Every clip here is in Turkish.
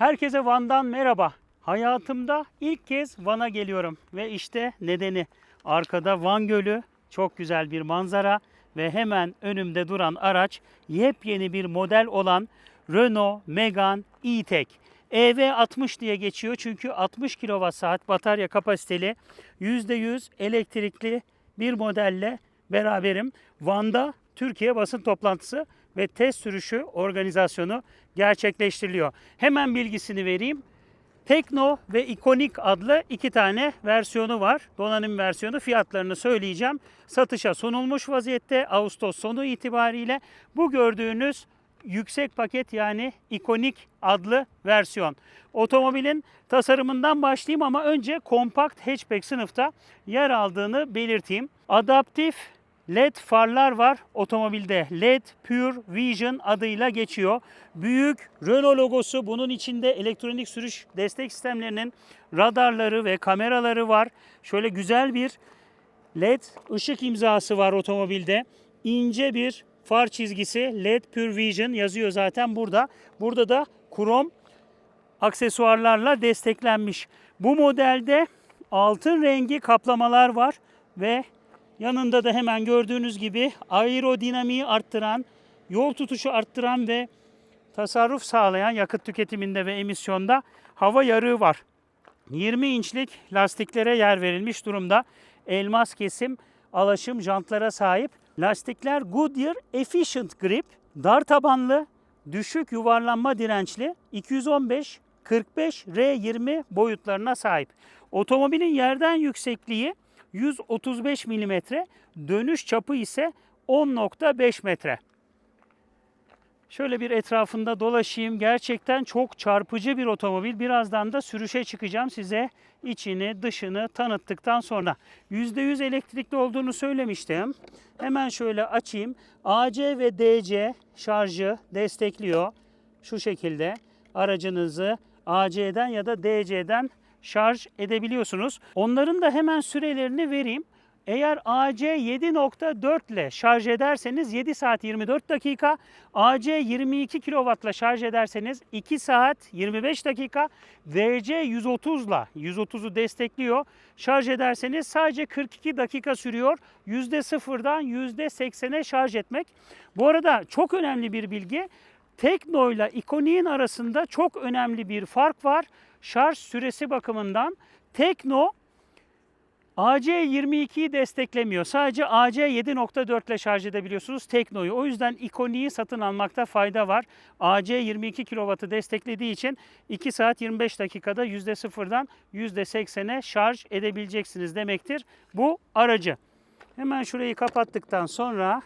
Herkese Van'dan merhaba. Hayatımda ilk kez Van'a geliyorum ve işte nedeni. Arkada Van Gölü, çok güzel bir manzara ve hemen önümde duran araç yepyeni bir model olan Renault Megane E-Tech. EV60 diye geçiyor çünkü 60 kWh batarya kapasiteli %100 elektrikli bir modelle beraberim. Van'da Türkiye basın toplantısı ve test sürüşü organizasyonu gerçekleştiriliyor. Hemen bilgisini vereyim. Tekno ve Ikonik adlı iki tane versiyonu var. Donanım versiyonu fiyatlarını söyleyeceğim. Satışa sunulmuş vaziyette Ağustos sonu itibariyle bu gördüğünüz yüksek paket yani ikonik adlı versiyon. Otomobilin tasarımından başlayayım ama önce kompakt hatchback sınıfta yer aldığını belirteyim. Adaptif LED farlar var otomobilde. LED Pure Vision adıyla geçiyor. Büyük Renault logosu bunun içinde elektronik sürüş destek sistemlerinin radarları ve kameraları var. Şöyle güzel bir LED ışık imzası var otomobilde. İnce bir far çizgisi LED Pure Vision yazıyor zaten burada. Burada da krom aksesuarlarla desteklenmiş. Bu modelde altın rengi kaplamalar var ve yanında da hemen gördüğünüz gibi aerodinamiği arttıran, yol tutuşu arttıran ve tasarruf sağlayan yakıt tüketiminde ve emisyonda hava yarığı var. 20 inçlik lastiklere yer verilmiş durumda. Elmas kesim alaşım jantlara sahip. Lastikler Goodyear Efficient Grip, dar tabanlı, düşük yuvarlanma dirençli 215 45 R20 boyutlarına sahip. Otomobilin yerden yüksekliği 135 mm, dönüş çapı ise 10.5 metre. Şöyle bir etrafında dolaşayım. Gerçekten çok çarpıcı bir otomobil. Birazdan da sürüşe çıkacağım size içini dışını tanıttıktan sonra. %100 elektrikli olduğunu söylemiştim. Hemen şöyle açayım. AC ve DC şarjı destekliyor. Şu şekilde aracınızı AC'den ya da DC'den şarj edebiliyorsunuz. Onların da hemen sürelerini vereyim. Eğer AC 7.4 ile şarj ederseniz 7 saat 24 dakika, AC 22 kW ile şarj ederseniz 2 saat 25 dakika, DC 130 ile 130'u destekliyor. Şarj ederseniz sadece 42 dakika sürüyor. %0'dan %80'e şarj etmek. Bu arada çok önemli bir bilgi. Tekno ile Ikonik'in arasında çok önemli bir fark var. Şarj süresi bakımından Tekno AC22'yi desteklemiyor. Sadece AC7.4 ile şarj edebiliyorsunuz Tekno'yu. O yüzden Ikonik'i satın almakta fayda var. AC22 kW'ı desteklediği için 2 saat 25 dakikada %0'dan %80'e şarj edebileceksiniz demektir bu aracı. Hemen şurayı kapattıktan sonra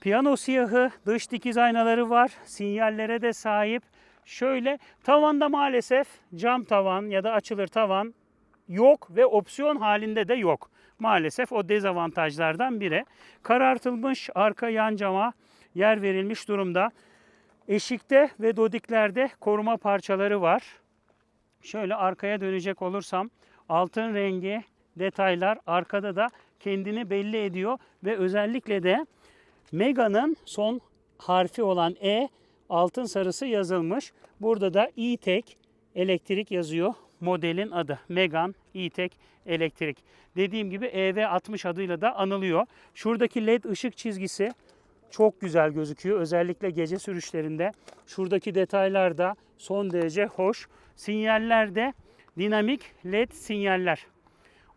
Piyano siyahı, dış dikiz aynaları var. Sinyallere de sahip. Şöyle tavanda maalesef cam tavan ya da açılır tavan yok ve opsiyon halinde de yok. Maalesef o dezavantajlardan biri. Karartılmış arka yan cama yer verilmiş durumda. Eşikte ve dodiklerde koruma parçaları var. Şöyle arkaya dönecek olursam altın rengi detaylar arkada da kendini belli ediyor ve özellikle de Mega'nın son harfi olan E altın sarısı yazılmış. Burada da E-Tech elektrik yazıyor. Modelin adı Megane E-Tech elektrik. Dediğim gibi EV60 adıyla da anılıyor. Şuradaki led ışık çizgisi çok güzel gözüküyor. Özellikle gece sürüşlerinde. Şuradaki detaylar da son derece hoş. Sinyaller de dinamik led sinyaller.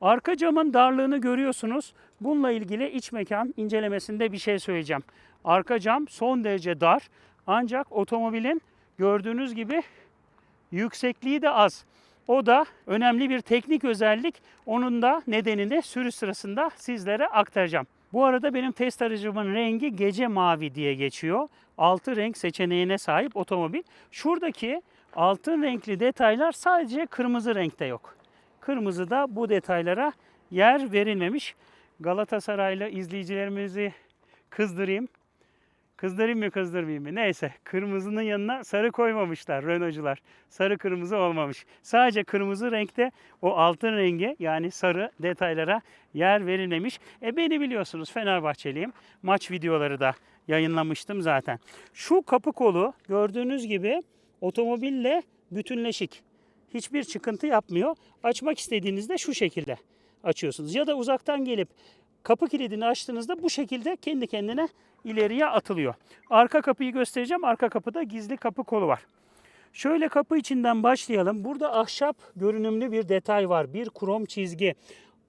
Arka camın darlığını görüyorsunuz. Bununla ilgili iç mekan incelemesinde bir şey söyleyeceğim. Arka cam son derece dar ancak otomobilin gördüğünüz gibi yüksekliği de az. O da önemli bir teknik özellik. Onun da nedenini sürüş sırasında sizlere aktaracağım. Bu arada benim test aracımın rengi gece mavi diye geçiyor. Altı renk seçeneğine sahip otomobil. Şuradaki altın renkli detaylar sadece kırmızı renkte yok. Kırmızıda bu detaylara yer verilmemiş. Galatasaraylı izleyicilerimizi kızdırayım. Kızdırayım mı kızdırmayayım mı? Neyse kırmızının yanına sarı koymamışlar Renault'cular. Sarı kırmızı olmamış. Sadece kırmızı renkte o altın rengi yani sarı detaylara yer verilmemiş. E beni biliyorsunuz Fenerbahçeliyim. Maç videoları da yayınlamıştım zaten. Şu kapı kolu gördüğünüz gibi otomobille bütünleşik. Hiçbir çıkıntı yapmıyor. Açmak istediğinizde şu şekilde açıyorsunuz. Ya da uzaktan gelip kapı kilidini açtığınızda bu şekilde kendi kendine ileriye atılıyor. Arka kapıyı göstereceğim. Arka kapıda gizli kapı kolu var. Şöyle kapı içinden başlayalım. Burada ahşap görünümlü bir detay var. Bir krom çizgi.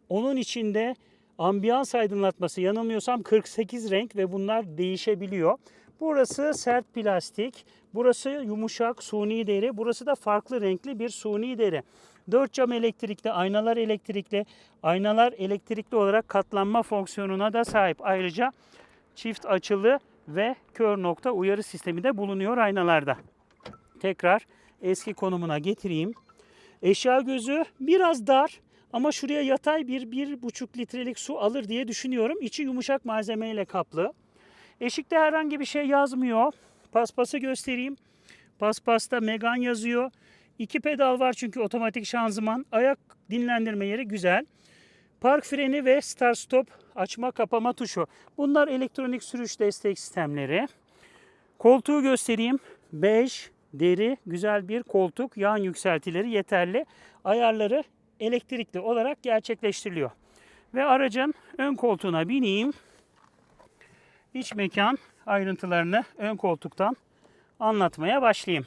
Onun içinde ambiyans aydınlatması yanılmıyorsam 48 renk ve bunlar değişebiliyor. Burası sert plastik, burası yumuşak suni deri, burası da farklı renkli bir suni deri. Dört cam elektrikli, aynalar elektrikli, aynalar elektrikli olarak katlanma fonksiyonuna da sahip. Ayrıca çift açılı ve kör nokta uyarı sistemi de bulunuyor aynalarda. Tekrar eski konumuna getireyim. Eşya gözü biraz dar ama şuraya yatay bir, bir buçuk litrelik su alır diye düşünüyorum. İçi yumuşak malzemeyle kaplı. Eşikte herhangi bir şey yazmıyor. Paspası göstereyim. Paspasta Megan yazıyor. İki pedal var çünkü otomatik şanzıman. Ayak dinlendirme yeri güzel. Park freni ve start stop açma kapama tuşu. Bunlar elektronik sürüş destek sistemleri. Koltuğu göstereyim. Bej, deri, güzel bir koltuk. Yan yükseltileri yeterli. Ayarları elektrikli olarak gerçekleştiriliyor. Ve aracın ön koltuğuna bineyim. İç mekan ayrıntılarını ön koltuktan anlatmaya başlayayım.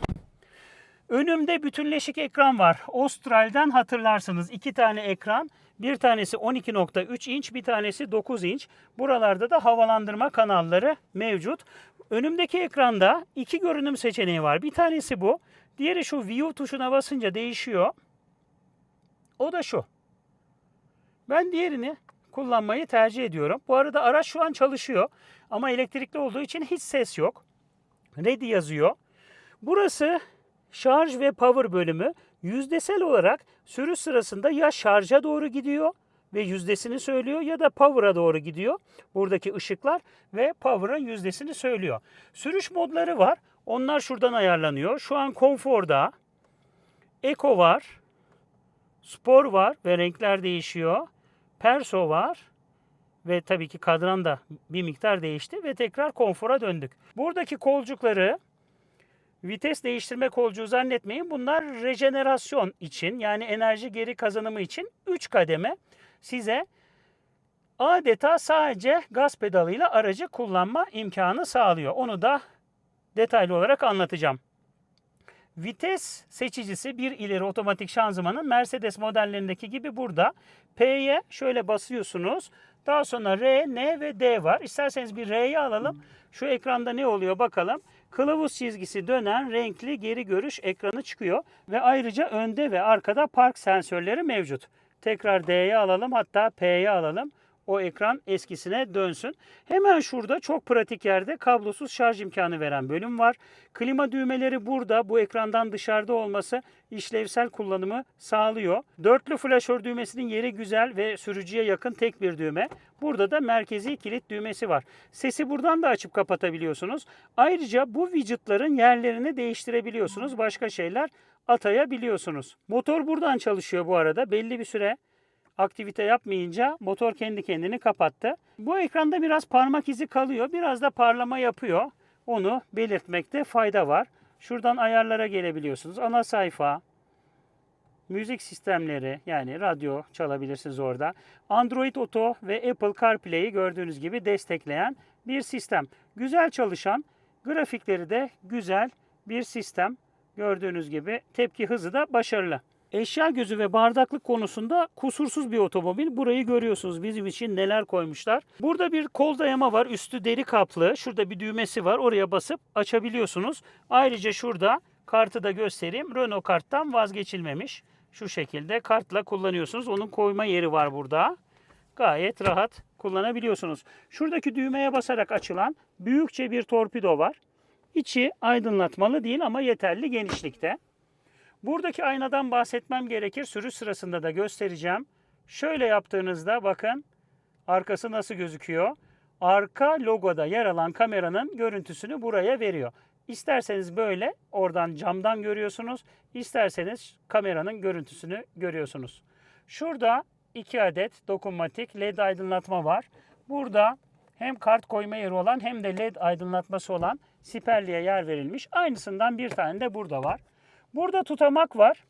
Önümde bütünleşik ekran var. Austral'den hatırlarsınız. iki tane ekran. Bir tanesi 12.3 inç, bir tanesi 9 inç. Buralarda da havalandırma kanalları mevcut. Önümdeki ekranda iki görünüm seçeneği var. Bir tanesi bu. Diğeri şu View tuşuna basınca değişiyor. O da şu. Ben diğerini kullanmayı tercih ediyorum. Bu arada araç şu an çalışıyor. Ama elektrikli olduğu için hiç ses yok. Ready yazıyor. Burası şarj ve power bölümü yüzdesel olarak sürüş sırasında ya şarja doğru gidiyor ve yüzdesini söylüyor ya da power'a doğru gidiyor. Buradaki ışıklar ve power'ın yüzdesini söylüyor. Sürüş modları var. Onlar şuradan ayarlanıyor. Şu an konforda. Eco var. Spor var ve renkler değişiyor. Perso var ve tabii ki kadran da bir miktar değişti ve tekrar konfora döndük. Buradaki kolcukları vites değiştirme kolcuğu zannetmeyin. Bunlar rejenerasyon için yani enerji geri kazanımı için 3 kademe size adeta sadece gaz pedalıyla aracı kullanma imkanı sağlıyor. Onu da detaylı olarak anlatacağım. Vites seçicisi bir ileri otomatik şanzımanın Mercedes modellerindeki gibi burada. P'ye şöyle basıyorsunuz. Daha sonra R, N ve D var. İsterseniz bir R'yi alalım. Şu ekranda ne oluyor bakalım. Kılavuz çizgisi dönen renkli geri görüş ekranı çıkıyor. Ve ayrıca önde ve arkada park sensörleri mevcut. Tekrar D'ye alalım hatta P'ye alalım o ekran eskisine dönsün. Hemen şurada çok pratik yerde kablosuz şarj imkanı veren bölüm var. Klima düğmeleri burada. Bu ekrandan dışarıda olması işlevsel kullanımı sağlıyor. Dörtlü flaşör düğmesinin yeri güzel ve sürücüye yakın tek bir düğme. Burada da merkezi kilit düğmesi var. Sesi buradan da açıp kapatabiliyorsunuz. Ayrıca bu widgetların yerlerini değiştirebiliyorsunuz. Başka şeyler atayabiliyorsunuz. Motor buradan çalışıyor bu arada. Belli bir süre aktivite yapmayınca motor kendi kendini kapattı. Bu ekranda biraz parmak izi kalıyor. Biraz da parlama yapıyor. Onu belirtmekte fayda var. Şuradan ayarlara gelebiliyorsunuz. Ana sayfa, müzik sistemleri yani radyo çalabilirsiniz orada. Android Auto ve Apple CarPlay'i gördüğünüz gibi destekleyen bir sistem. Güzel çalışan, grafikleri de güzel bir sistem. Gördüğünüz gibi tepki hızı da başarılı. Eşya gözü ve bardaklık konusunda kusursuz bir otomobil. Burayı görüyorsunuz bizim için neler koymuşlar. Burada bir kol dayama var. Üstü deri kaplı. Şurada bir düğmesi var. Oraya basıp açabiliyorsunuz. Ayrıca şurada kartı da göstereyim. Renault karttan vazgeçilmemiş. Şu şekilde kartla kullanıyorsunuz. Onun koyma yeri var burada. Gayet rahat kullanabiliyorsunuz. Şuradaki düğmeye basarak açılan büyükçe bir torpido var. İçi aydınlatmalı değil ama yeterli genişlikte. Buradaki aynadan bahsetmem gerekir. Sürüş sırasında da göstereceğim. Şöyle yaptığınızda bakın arkası nasıl gözüküyor. Arka logoda yer alan kameranın görüntüsünü buraya veriyor. İsterseniz böyle oradan camdan görüyorsunuz. İsterseniz kameranın görüntüsünü görüyorsunuz. Şurada iki adet dokunmatik led aydınlatma var. Burada hem kart koyma yeri olan hem de led aydınlatması olan siperliğe yer verilmiş. Aynısından bir tane de burada var. Burada tutamak var.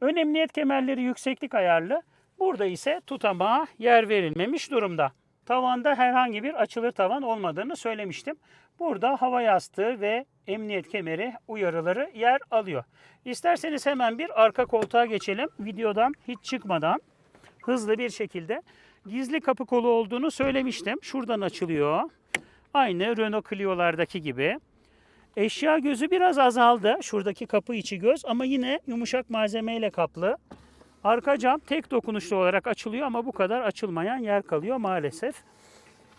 Ön emniyet kemerleri yükseklik ayarlı. Burada ise tutamağa yer verilmemiş durumda. Tavanda herhangi bir açılır tavan olmadığını söylemiştim. Burada hava yastığı ve emniyet kemeri uyarıları yer alıyor. İsterseniz hemen bir arka koltuğa geçelim. Videodan hiç çıkmadan hızlı bir şekilde gizli kapı kolu olduğunu söylemiştim. Şuradan açılıyor. Aynı Renault Clio'lardaki gibi. Eşya gözü biraz azaldı. Şuradaki kapı içi göz ama yine yumuşak malzemeyle kaplı. Arka cam tek dokunuşlu olarak açılıyor ama bu kadar açılmayan yer kalıyor maalesef.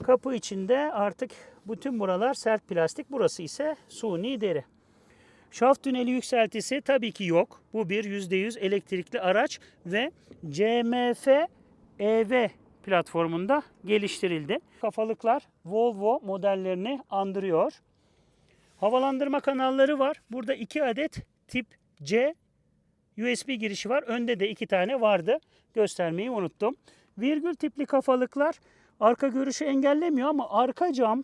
Kapı içinde artık bütün buralar sert plastik. Burası ise suni deri. Şaft tüneli yükseltisi tabii ki yok. Bu bir %100 elektrikli araç ve CMF EV platformunda geliştirildi. Kafalıklar Volvo modellerini andırıyor. Havalandırma kanalları var. Burada iki adet tip C USB girişi var. Önde de iki tane vardı. Göstermeyi unuttum. Virgül tipli kafalıklar arka görüşü engellemiyor ama arka cam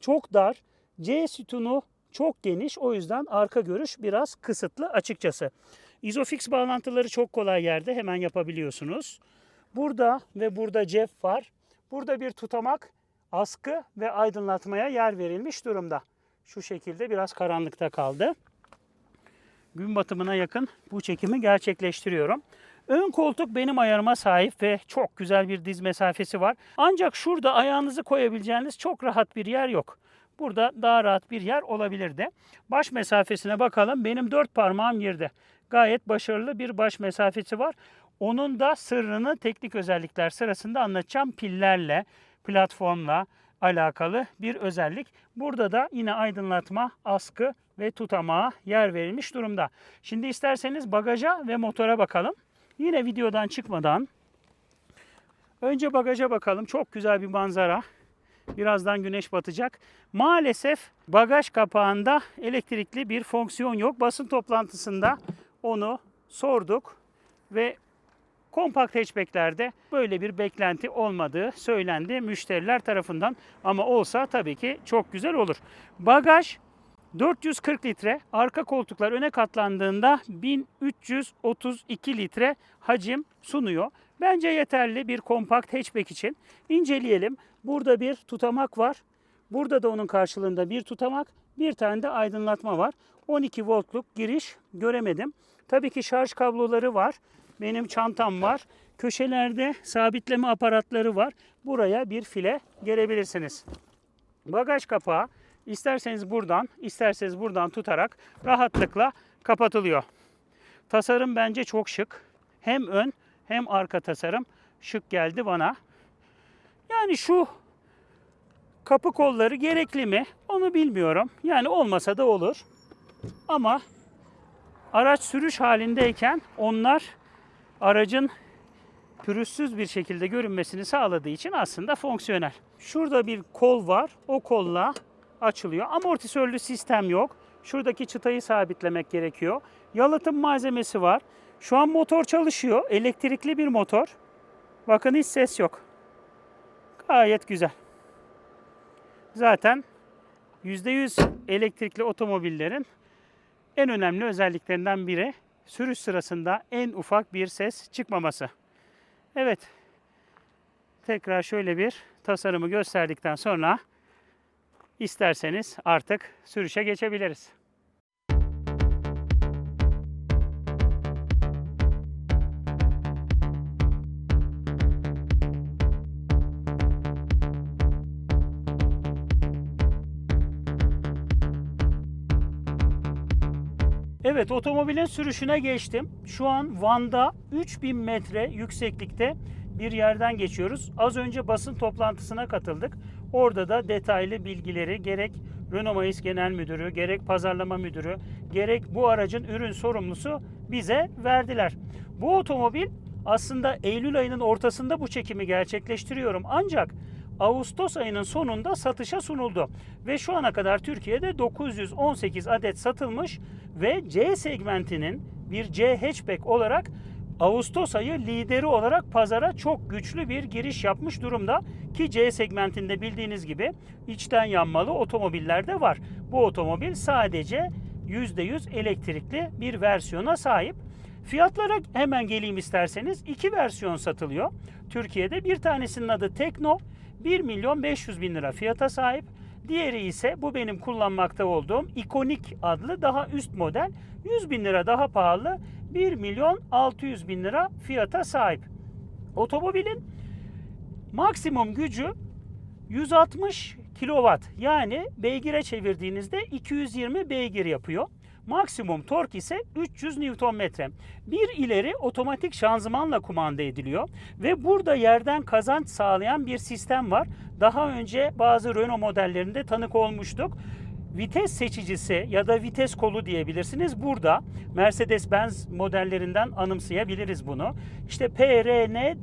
çok dar. C sütunu çok geniş. O yüzden arka görüş biraz kısıtlı açıkçası. Isofix bağlantıları çok kolay yerde hemen yapabiliyorsunuz. Burada ve burada cep var. Burada bir tutamak, askı ve aydınlatmaya yer verilmiş durumda. Şu şekilde biraz karanlıkta kaldı. Gün batımına yakın bu çekimi gerçekleştiriyorum. Ön koltuk benim ayarıma sahip ve çok güzel bir diz mesafesi var. Ancak şurada ayağınızı koyabileceğiniz çok rahat bir yer yok. Burada daha rahat bir yer olabilirdi. Baş mesafesine bakalım. Benim dört parmağım girdi. Gayet başarılı bir baş mesafesi var. Onun da sırrını teknik özellikler sırasında anlatacağım. Pillerle, platformla alakalı bir özellik. Burada da yine aydınlatma, askı ve tutamağa yer verilmiş durumda. Şimdi isterseniz bagaja ve motora bakalım. Yine videodan çıkmadan önce bagaja bakalım. Çok güzel bir manzara. Birazdan güneş batacak. Maalesef bagaj kapağında elektrikli bir fonksiyon yok. Basın toplantısında onu sorduk ve kompakt hatchbacklerde böyle bir beklenti olmadığı söylendi müşteriler tarafından. Ama olsa tabii ki çok güzel olur. Bagaj 440 litre, arka koltuklar öne katlandığında 1332 litre hacim sunuyor. Bence yeterli bir kompakt hatchback için. İnceleyelim. Burada bir tutamak var. Burada da onun karşılığında bir tutamak, bir tane de aydınlatma var. 12 voltluk giriş göremedim. Tabii ki şarj kabloları var. Benim çantam var. Köşelerde sabitleme aparatları var. Buraya bir file gerebilirsiniz. Bagaj kapağı isterseniz buradan, isterseniz buradan tutarak rahatlıkla kapatılıyor. Tasarım bence çok şık. Hem ön hem arka tasarım şık geldi bana. Yani şu kapı kolları gerekli mi? Onu bilmiyorum. Yani olmasa da olur. Ama araç sürüş halindeyken onlar aracın pürüzsüz bir şekilde görünmesini sağladığı için aslında fonksiyonel. Şurada bir kol var. O kolla açılıyor. Amortisörlü sistem yok. Şuradaki çıtayı sabitlemek gerekiyor. Yalıtım malzemesi var. Şu an motor çalışıyor. Elektrikli bir motor. Bakın hiç ses yok. Gayet güzel. Zaten %100 elektrikli otomobillerin en önemli özelliklerinden biri sürüş sırasında en ufak bir ses çıkmaması. Evet. Tekrar şöyle bir tasarımı gösterdikten sonra isterseniz artık sürüşe geçebiliriz. Evet otomobilin sürüşüne geçtim. Şu an Van'da 3000 metre yükseklikte bir yerden geçiyoruz. Az önce basın toplantısına katıldık. Orada da detaylı bilgileri gerek Renault Mayıs Genel Müdürü, gerek pazarlama müdürü, gerek bu aracın ürün sorumlusu bize verdiler. Bu otomobil aslında Eylül ayının ortasında bu çekimi gerçekleştiriyorum. Ancak Ağustos ayının sonunda satışa sunuldu. Ve şu ana kadar Türkiye'de 918 adet satılmış ve C segmentinin bir C hatchback olarak Ağustos ayı lideri olarak pazara çok güçlü bir giriş yapmış durumda ki C segmentinde bildiğiniz gibi içten yanmalı otomobiller de var. Bu otomobil sadece %100 elektrikli bir versiyona sahip. Fiyatlara hemen geleyim isterseniz. iki versiyon satılıyor. Türkiye'de bir tanesinin adı Tekno. 1 milyon 500 bin lira fiyata sahip. Diğeri ise bu benim kullanmakta olduğum ikonik adlı daha üst model. 100 bin lira daha pahalı. 1 milyon 600 bin lira fiyata sahip. Otomobilin maksimum gücü 160 kilowatt yani beygire çevirdiğinizde 220 beygir yapıyor. Maksimum tork ise 300 Nm. Bir ileri otomatik şanzımanla kumanda ediliyor ve burada yerden kazanç sağlayan bir sistem var. Daha önce bazı Renault modellerinde tanık olmuştuk. Vites seçicisi ya da vites kolu diyebilirsiniz. Burada Mercedes-Benz modellerinden anımsayabiliriz bunu. İşte P,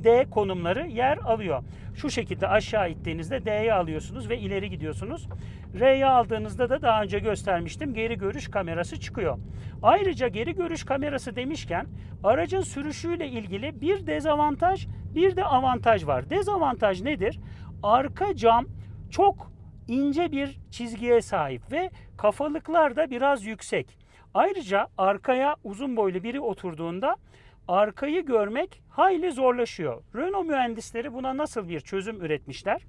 D konumları yer alıyor. Şu şekilde aşağı ittiğinizde D'ye alıyorsunuz ve ileri gidiyorsunuz. R'ye aldığınızda da daha önce göstermiştim geri görüş kamerası çıkıyor. Ayrıca geri görüş kamerası demişken aracın sürüşüyle ilgili bir dezavantaj bir de avantaj var. Dezavantaj nedir? Arka cam çok ince bir çizgiye sahip ve kafalıklar da biraz yüksek. Ayrıca arkaya uzun boylu biri oturduğunda arkayı görmek hayli zorlaşıyor. Renault mühendisleri buna nasıl bir çözüm üretmişler?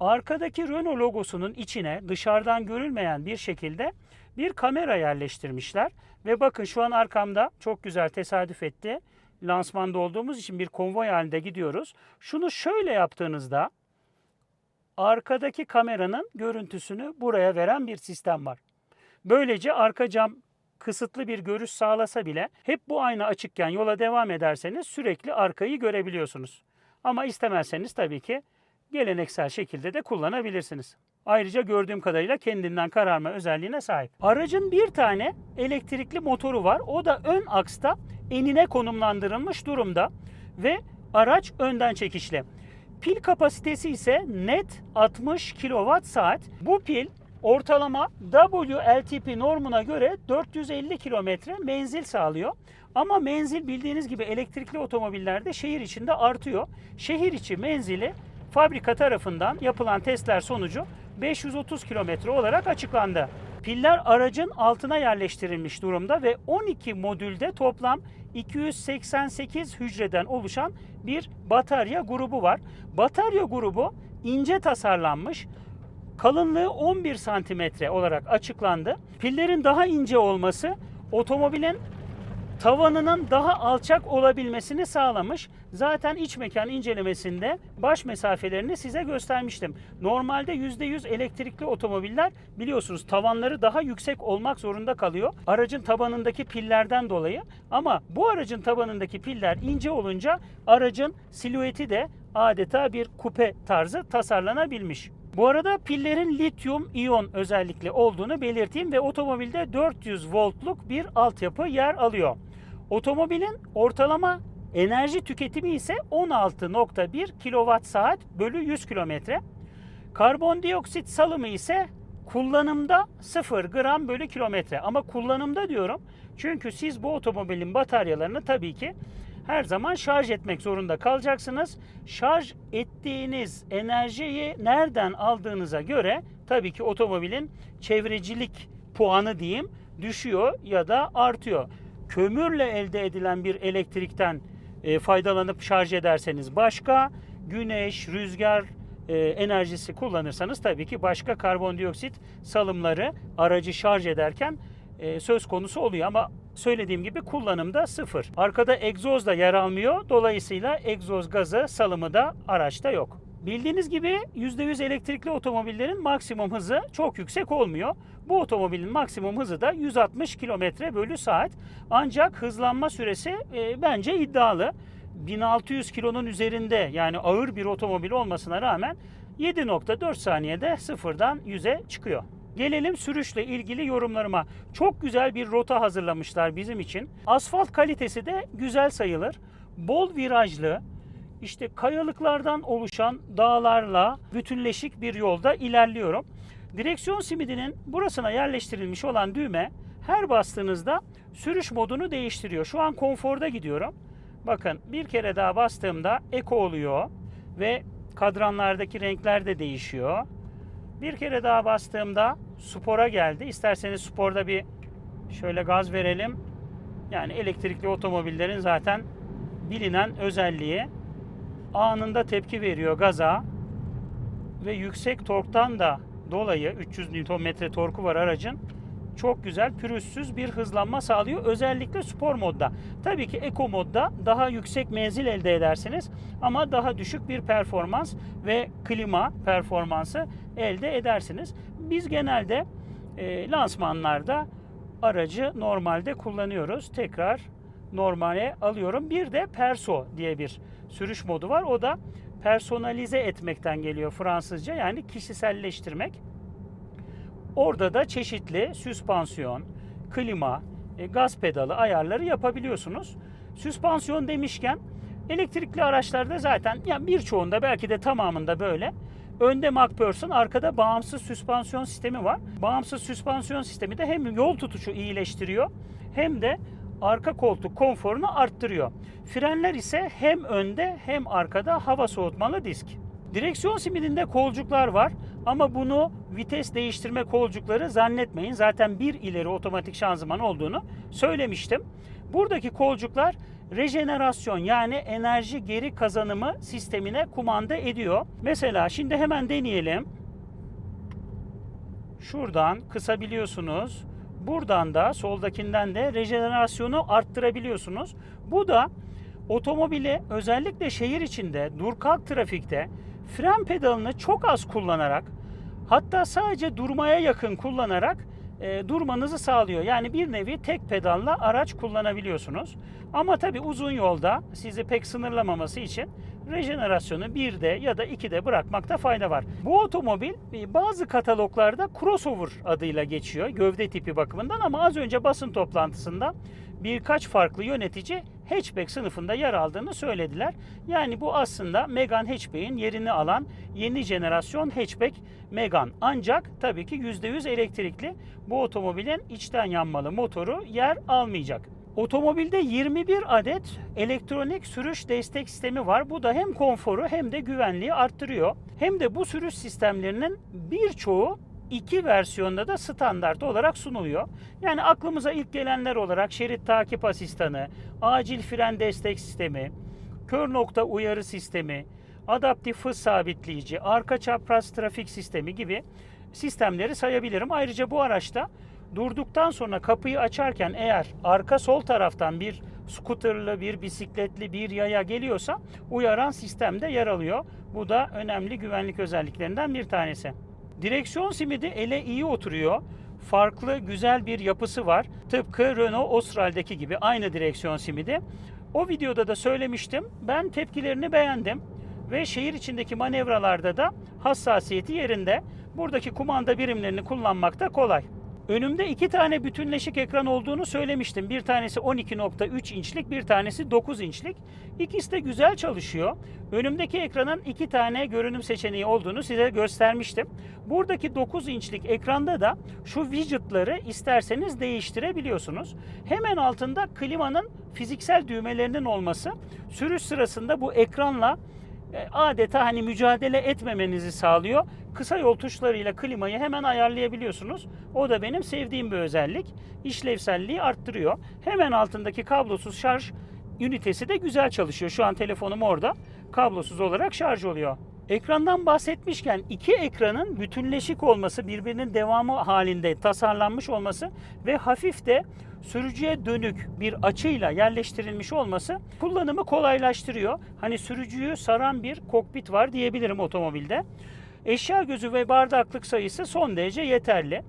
Arkadaki Renault logosunun içine dışarıdan görülmeyen bir şekilde bir kamera yerleştirmişler. Ve bakın şu an arkamda çok güzel tesadüf etti. Lansmanda olduğumuz için bir konvoy halinde gidiyoruz. Şunu şöyle yaptığınızda arkadaki kameranın görüntüsünü buraya veren bir sistem var. Böylece arka cam kısıtlı bir görüş sağlasa bile hep bu ayna açıkken yola devam ederseniz sürekli arkayı görebiliyorsunuz. Ama istemezseniz tabii ki geleneksel şekilde de kullanabilirsiniz. Ayrıca gördüğüm kadarıyla kendinden kararma özelliğine sahip. Aracın bir tane elektrikli motoru var. O da ön aksta enine konumlandırılmış durumda ve araç önden çekişli. Pil kapasitesi ise net 60 kWh. Bu pil ortalama WLTP normuna göre 450 kilometre menzil sağlıyor. Ama menzil bildiğiniz gibi elektrikli otomobillerde şehir içinde artıyor. Şehir içi menzili fabrika tarafından yapılan testler sonucu 530 kilometre olarak açıklandı. Piller aracın altına yerleştirilmiş durumda ve 12 modülde toplam 288 hücreden oluşan bir batarya grubu var. Batarya grubu ince tasarlanmış, kalınlığı 11 santimetre olarak açıklandı. Pillerin daha ince olması otomobilin tavanının daha alçak olabilmesini sağlamış. Zaten iç mekan incelemesinde baş mesafelerini size göstermiştim. Normalde %100 elektrikli otomobiller biliyorsunuz tavanları daha yüksek olmak zorunda kalıyor. Aracın tabanındaki pillerden dolayı. Ama bu aracın tabanındaki piller ince olunca aracın silüeti de adeta bir kupe tarzı tasarlanabilmiş. Bu arada pillerin lityum iyon özellikle olduğunu belirteyim ve otomobilde 400 voltluk bir altyapı yer alıyor. Otomobilin ortalama enerji tüketimi ise 16.1 kWh saat bölü 100 kilometre. Karbondioksit salımı ise kullanımda 0 gram bölü kilometre. Ama kullanımda diyorum çünkü siz bu otomobilin bataryalarını tabii ki her zaman şarj etmek zorunda kalacaksınız. Şarj ettiğiniz enerjiyi nereden aldığınıza göre tabii ki otomobilin çevrecilik puanı diyeyim düşüyor ya da artıyor. Kömürle elde edilen bir elektrikten e, faydalanıp şarj ederseniz başka, güneş, rüzgar e, enerjisi kullanırsanız tabii ki başka karbondioksit salımları aracı şarj ederken e, söz konusu oluyor ama söylediğim gibi kullanımda sıfır. Arkada egzoz da yer almıyor. Dolayısıyla egzoz gazı salımı da araçta yok. Bildiğiniz gibi %100 elektrikli otomobillerin maksimum hızı çok yüksek olmuyor. Bu otomobilin maksimum hızı da 160 km bölü saat. Ancak hızlanma süresi e, bence iddialı. 1600 kilonun üzerinde yani ağır bir otomobil olmasına rağmen 7.4 saniyede sıfırdan 100'e çıkıyor. Gelelim sürüşle ilgili yorumlarıma. Çok güzel bir rota hazırlamışlar bizim için. Asfalt kalitesi de güzel sayılır. Bol virajlı, işte kayalıklardan oluşan dağlarla bütünleşik bir yolda ilerliyorum. Direksiyon simidinin burasına yerleştirilmiş olan düğme her bastığınızda sürüş modunu değiştiriyor. Şu an konforda gidiyorum. Bakın bir kere daha bastığımda eko oluyor ve kadranlardaki renkler de değişiyor. Bir kere daha bastığımda spora geldi. İsterseniz sporda bir şöyle gaz verelim. Yani elektrikli otomobillerin zaten bilinen özelliği anında tepki veriyor gaza ve yüksek torktan da dolayı 300 Nm torku var aracın. Çok güzel pürüzsüz bir hızlanma sağlıyor. Özellikle spor modda. Tabii ki eco modda daha yüksek menzil elde edersiniz ama daha düşük bir performans ve klima performansı elde edersiniz. Biz genelde e, lansmanlarda aracı normalde kullanıyoruz. Tekrar normale alıyorum. Bir de perso diye bir sürüş modu var. O da personalize etmekten geliyor Fransızca. Yani kişiselleştirmek. Orada da çeşitli süspansiyon, klima, e, gaz pedalı ayarları yapabiliyorsunuz. Süspansiyon demişken elektrikli araçlarda zaten yani birçoğunda belki de tamamında böyle. Önde MacPherson, arkada bağımsız süspansiyon sistemi var. Bağımsız süspansiyon sistemi de hem yol tutuşu iyileştiriyor hem de arka koltuk konforunu arttırıyor. Frenler ise hem önde hem arkada hava soğutmalı disk. Direksiyon simidinde kolcuklar var ama bunu vites değiştirme kolcukları zannetmeyin. Zaten bir ileri otomatik şanzıman olduğunu söylemiştim. Buradaki kolcuklar rejenerasyon yani enerji geri kazanımı sistemine kumanda ediyor. Mesela şimdi hemen deneyelim. Şuradan kısabiliyorsunuz. Buradan da soldakinden de rejenerasyonu arttırabiliyorsunuz. Bu da otomobili özellikle şehir içinde dur kalk trafikte fren pedalını çok az kullanarak hatta sadece durmaya yakın kullanarak e, durmanızı sağlıyor. Yani bir nevi tek pedalla araç kullanabiliyorsunuz. Ama tabi uzun yolda sizi pek sınırlamaması için rejenerasyonu 1'de ya da 2'de bırakmakta fayda var. Bu otomobil e, bazı kataloglarda crossover adıyla geçiyor gövde tipi bakımından ama az önce basın toplantısında birkaç farklı yönetici hatchback sınıfında yer aldığını söylediler. Yani bu aslında Megane hatchback'in yerini alan yeni jenerasyon hatchback Megane. Ancak tabii ki %100 elektrikli bu otomobilin içten yanmalı motoru yer almayacak. Otomobilde 21 adet elektronik sürüş destek sistemi var. Bu da hem konforu hem de güvenliği arttırıyor. Hem de bu sürüş sistemlerinin birçoğu iki versiyonda da standart olarak sunuluyor. Yani aklımıza ilk gelenler olarak şerit takip asistanı, acil fren destek sistemi, kör nokta uyarı sistemi, adaptif hız sabitleyici, arka çapraz trafik sistemi gibi sistemleri sayabilirim. Ayrıca bu araçta durduktan sonra kapıyı açarken eğer arka sol taraftan bir skuterlı, bir bisikletli, bir yaya geliyorsa uyaran sistemde yer alıyor. Bu da önemli güvenlik özelliklerinden bir tanesi. Direksiyon simidi ele iyi oturuyor. Farklı güzel bir yapısı var. Tıpkı Renault Austral'deki gibi aynı direksiyon simidi. O videoda da söylemiştim. Ben tepkilerini beğendim ve şehir içindeki manevralarda da hassasiyeti yerinde. Buradaki kumanda birimlerini kullanmakta kolay. Önümde iki tane bütünleşik ekran olduğunu söylemiştim. Bir tanesi 12.3 inçlik, bir tanesi 9 inçlik. İkisi de güzel çalışıyor. Önümdeki ekranın iki tane görünüm seçeneği olduğunu size göstermiştim. Buradaki 9 inçlik ekranda da şu widgetları isterseniz değiştirebiliyorsunuz. Hemen altında klimanın fiziksel düğmelerinin olması sürüş sırasında bu ekranla e, adeta hani mücadele etmemenizi sağlıyor. Kısa yol tuşlarıyla klimayı hemen ayarlayabiliyorsunuz. O da benim sevdiğim bir özellik. İşlevselliği arttırıyor. Hemen altındaki kablosuz şarj ünitesi de güzel çalışıyor. Şu an telefonum orada. Kablosuz olarak şarj oluyor. Ekrandan bahsetmişken iki ekranın bütünleşik olması, birbirinin devamı halinde tasarlanmış olması ve hafif de sürücüye dönük bir açıyla yerleştirilmiş olması kullanımı kolaylaştırıyor. Hani sürücüyü saran bir kokpit var diyebilirim otomobilde. Eşya gözü ve bardaklık sayısı son derece yeterli.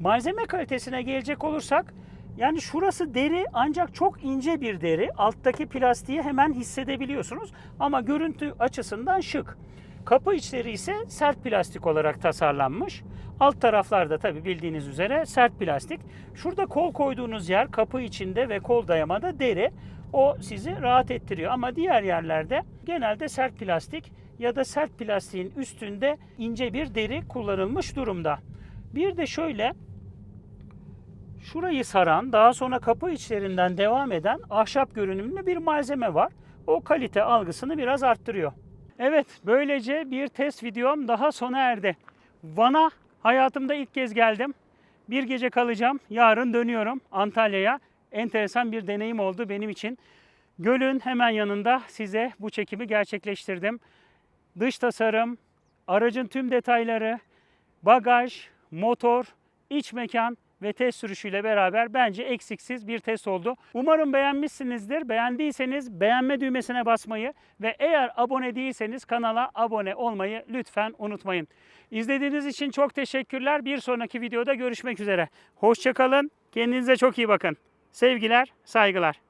Malzeme kalitesine gelecek olursak yani şurası deri ancak çok ince bir deri. Alttaki plastiği hemen hissedebiliyorsunuz ama görüntü açısından şık. Kapı içleri ise sert plastik olarak tasarlanmış. Alt taraflarda tabi bildiğiniz üzere sert plastik. Şurada kol koyduğunuz yer kapı içinde ve kol dayamada deri. O sizi rahat ettiriyor ama diğer yerlerde genelde sert plastik ya da sert plastiğin üstünde ince bir deri kullanılmış durumda. Bir de şöyle şurayı saran, daha sonra kapı içlerinden devam eden ahşap görünümlü bir malzeme var. O kalite algısını biraz arttırıyor. Evet, böylece bir test videom daha sona erdi. Van'a hayatımda ilk kez geldim. Bir gece kalacağım. Yarın dönüyorum Antalya'ya. Enteresan bir deneyim oldu benim için. Gölün hemen yanında size bu çekimi gerçekleştirdim. Dış tasarım, aracın tüm detayları, bagaj, motor, iç mekan ve test sürüşüyle beraber bence eksiksiz bir test oldu. Umarım beğenmişsinizdir. Beğendiyseniz beğenme düğmesine basmayı ve eğer abone değilseniz kanala abone olmayı lütfen unutmayın. İzlediğiniz için çok teşekkürler. Bir sonraki videoda görüşmek üzere. Hoşçakalın. Kendinize çok iyi bakın. Sevgiler, saygılar.